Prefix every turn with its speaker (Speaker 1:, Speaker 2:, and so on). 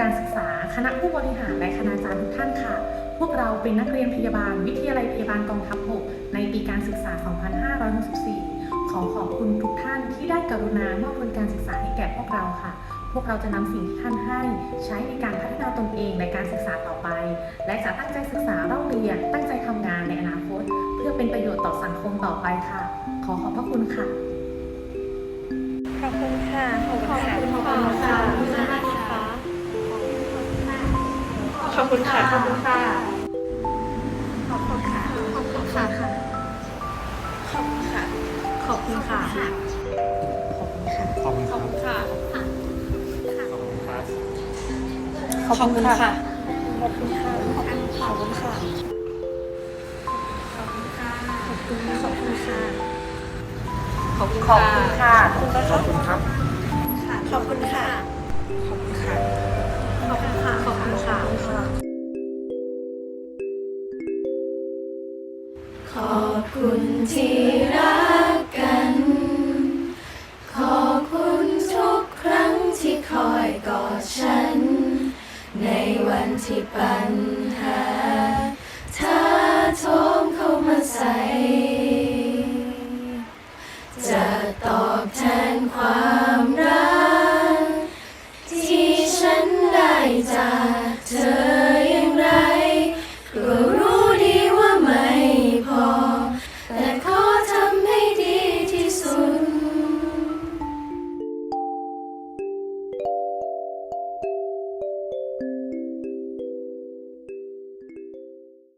Speaker 1: การศึกษา คณะผู้บริหารและคณาจารย์ทุกท่านค่ะ พวกเราเป็นนักเรียนพยาบาล วิทยาลัยพยาบาลกองทัพบกในปีการศึกษา 2564 ขอขอบคุณทุกท่านที่ได้กรุณามอบทุนการศึกษาให้แก่พวกเราค่ะ พวกเราจะนำสิ่งที่ท่านให้ใช้ในการพัฒนาตนเองในการศึกษาต่อไป และจะตั้งใจศึกษาเล่าเรียน ตั้งใจทำงานในอนาคต เพื่อเป็นประโยชน์ต่อสังคมต่อไปค่ะ ขอขอบพระคุณค่ะ
Speaker 2: ขอบคุณค่ะขอบคุณค่ะ
Speaker 1: ขอบคุณค่ะ
Speaker 2: ขอบคุณค่ะ
Speaker 1: ขอบคุณค่ะ ขอบคุณค่ะ
Speaker 2: ขอบคุณค่ะ ขอบคุณค่ะ ขอบคุณค่ะ
Speaker 1: ขอบคุณค
Speaker 3: รับ
Speaker 2: ค่ะ
Speaker 3: ขอบคุณครับ
Speaker 1: ขอบคุณค่ะ
Speaker 2: ขอบคุณค่ะ ขอบคุณค่ะ ขอบคุณค่ะ ขอบคุณค่ะ ขอบคุณค่ะ
Speaker 1: ขอบคุณค่ะ
Speaker 3: ขอบคุณครับ
Speaker 2: ขอบคุณค่ะ ขอบคุณค่ะ ขอบคุณค่ะ ขอบคุณค่ะ
Speaker 4: ขอบคุณที่รักกัน ขอบคุณทุกครั้งที่คอยกอดฉัน ในวันที่ปัญหาเธาโทมเข้ามาใส่จะตอบแทนความ